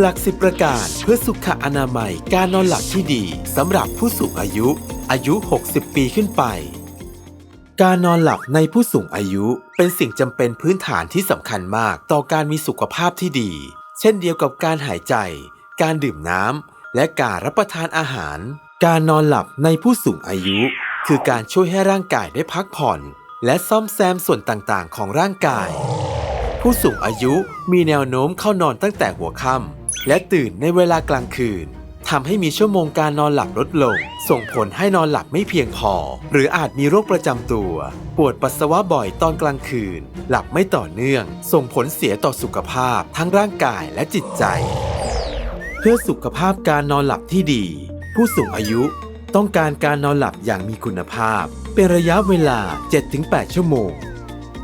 หลักสิบประการเพื่อสุขอนามัยการนอนหลับที่ดีสำหรับผู้สูงอายุ อายุ 60 ปีขึ้นไป การนอนหลับในผู้สูงอายุเป็นสิ่งจำเป็นพื้นฐานที่สำคัญมากต่อการมีสุขภาพที่ดี เช่นเดียวกับการหายใจ การดื่มน้ำและการรับประทานอาหาร การนอนหลับในผู้สูงอายุ คือการช่วยให้ร่างกายได้พักผ่อน และซ่อมแซมส่วนต่างๆ ของร่างกาย ผู้สูงอายุมีแนวโน้มเข้านอนตั้งแต่หัวค่ำ และตื่นในเวลากลางคืนทำให้มีชั่วโมงการนอนหลับลดลง ส่งผลให้นอนหลับไม่เพียงพอ หรืออาจมีโรคประจำตัว ปวดปัสสาวะบ่อยตอนกลางคืน หลับไม่ต่อเนื่อง ส่งผลเสียต่อสุขภาพทั้งร่างกายและจิตใจ เพื่อสุขภาพการนอนหลับที่ดี ผู้สูงอายุ ต้องการการนอนหลับอย่างมีคุณภาพ เป็นระยะเวลา 7-8 ชั่วโมง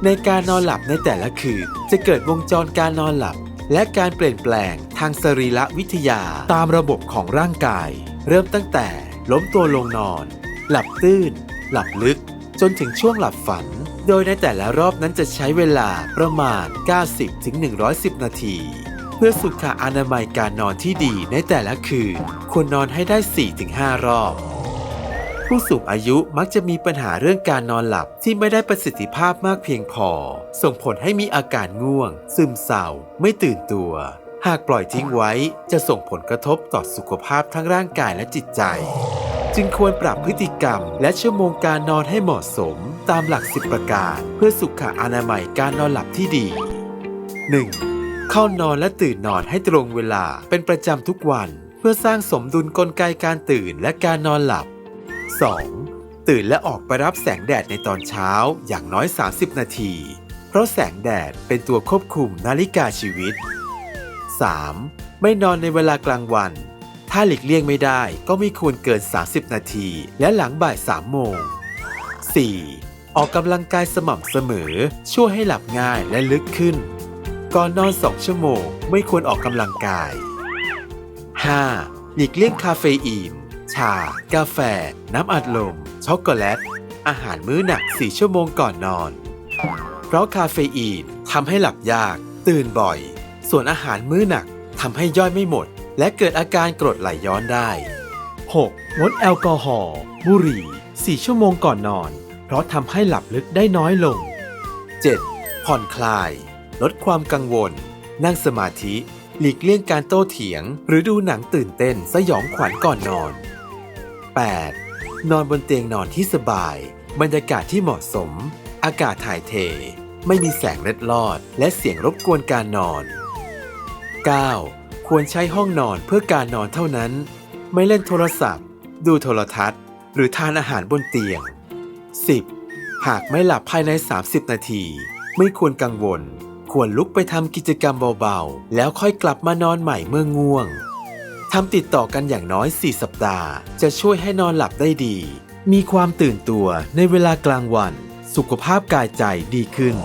ในการนอนหลับในแต่ละคืนจะเกิดวงจรการนอนหลับ และการเปลี่ยนแปลงทางสรีระวิทยาตามระบบของร่างกาย เริ่มตั้งแต่ล้มตัวลงนอน หลับตื้น หลับลึก จนถึงช่วงหลับฝัน โดยในแต่ละรอบนั้นจะใช้เวลาประมาณ 90-110 นาที เพื่อสุขอนามัยการนอนที่ดีในแต่ละคืน ควรนอนให้ได้ 4-5 รอบ ผู้สูงอายุมักจะมีปัญหาเรื่องการนอนหลับที่ไม่ได้ประสิทธิภาพมากเพียงพอ ส่งผลให้มีอาการง่วง ซึมเศร้า ไม่ตื่นตัว หากปล่อยทิ้งไว้จะส่งผลกระทบต่อสุขภาพทั้งร่างกายและจิตใจ จึงควรปรับพฤติกรรม และชั่วโมงการนอนให้เหมาะสม ตามหลักสิบประการ เพื่อสุขอนามัยการนอนหลับที่ดี 1. เข้านอนและตื่นนอนให้ตรงเวลาเป็นประจำทุกวัน เพื่อสร้างสมดุลกลไกการตื่นและการนอนหลับ 2. ตื่นและออกไปรับแสงแดดในตอนเช้าอย่างน้อย 30 นาที เพราะแสงแดดเป็นตัวควบคุมนาฬิกาชีวิต 3. ไม่นอนในเวลากลางวัน ถ้าหลีกเลี่ยงไม่ได้ก็ไม่ควรเกิน 30 นาที และหลังบ่าย 3 โมง 4. ออกกำลังกายสม่ำเสมอ ช่วยให้หลับง่ายและลึกขึ้น ก่อนนอน 2 ชั่วโมง ไม่ควรออกกำลังกาย 5. หลีกเลี่ยงคาเฟอีน ชา กาแฟ น้ำอัดลม ช็อกโกแลต อาหารมื้อหนัก 4 ชั่วโมงก่อนนอน เพราะคาเฟอีนทำให้หลับยาก ตื่นบ่อย ส่วนอาหารมื้อหนักทำให้ย่อยไม่หมด และเกิดอาการกรดไหลย้อนได้ 6. งดแอลกอฮอล์บุหรี่ 4 ชั่วโมงก่อนนอน เพราะทำให้หลับลึกได้น้อยลง 7. ผ่อนคลาย ลดความกังวล นั่งสมาธิ หลีกเลี่ยงการโต้เถียง หรือดูหนังตื่นเต้นสยองขวัญก่อนนอน 8. นอนบนเตียงนอนที่สบาย บรรยากาศที่เหมาะสม อากาศถ่ายเท ไม่มีแสงเล็ดลอด และเสียงรบกวนการนอน 9. ควรใช้ห้องนอนเพื่อการนอนเท่านั้น ไม่เล่นโทรศัพท์ ดูโทรทัศน์ หรือทานอาหารบนเตียง 10. หากไม่หลับภายใน 30 นาที ไม่ควรกังวล ควรลุกไปทำกิจกรรมเบาๆ แล้วค่อยกลับมานอนใหม่เมื่อง่วง ทำติดต่อกันอย่างน้อย 4 สัปดาห์ จะช่วยให้นอนหลับได้ดี มีความตื่นตัวในเวลากลางวัน สุขภาพกายใจดีขึ้น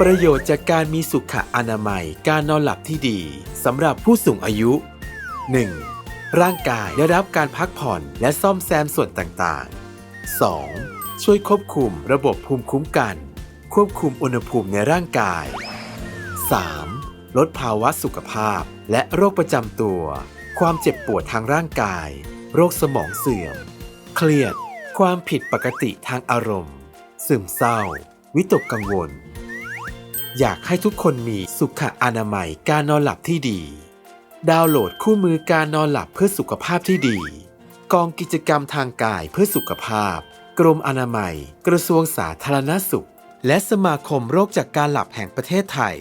ประโยชน์จากการมีสุขอนามัยการนอนหลับที่ดีสำหรับผู้สูงอายุ 1. ร่างกายได้รับการพักผ่อนและซ่อมแซมส่วนต่างๆ 2. ช่วยควบคุมระบบภูมิคุ้มกัน ควบคุมอุณหภูมิในร่างกาย 3. ลดภาวะสุขภาพและโรคประจำตัว ความเจ็บปวดทางร่างกาย โรคสมองเสื่อม เครียด ความผิดปกติทางอารมณ์ ซึมเศร้า วิตกกังวล อยากให้ทุกคนมีสุขอนามัยการนอนหลับที่ดี ดาวน์โหลดคู่มือการนอนหลับเพื่อสุขภาพที่ดี กองกิจกรรมทางกายเพื่อสุขภาพ กรมอนามัย กระทรวงสาธารณสุข และสมาคมโรคจากการหลับแห่งประเทศไทย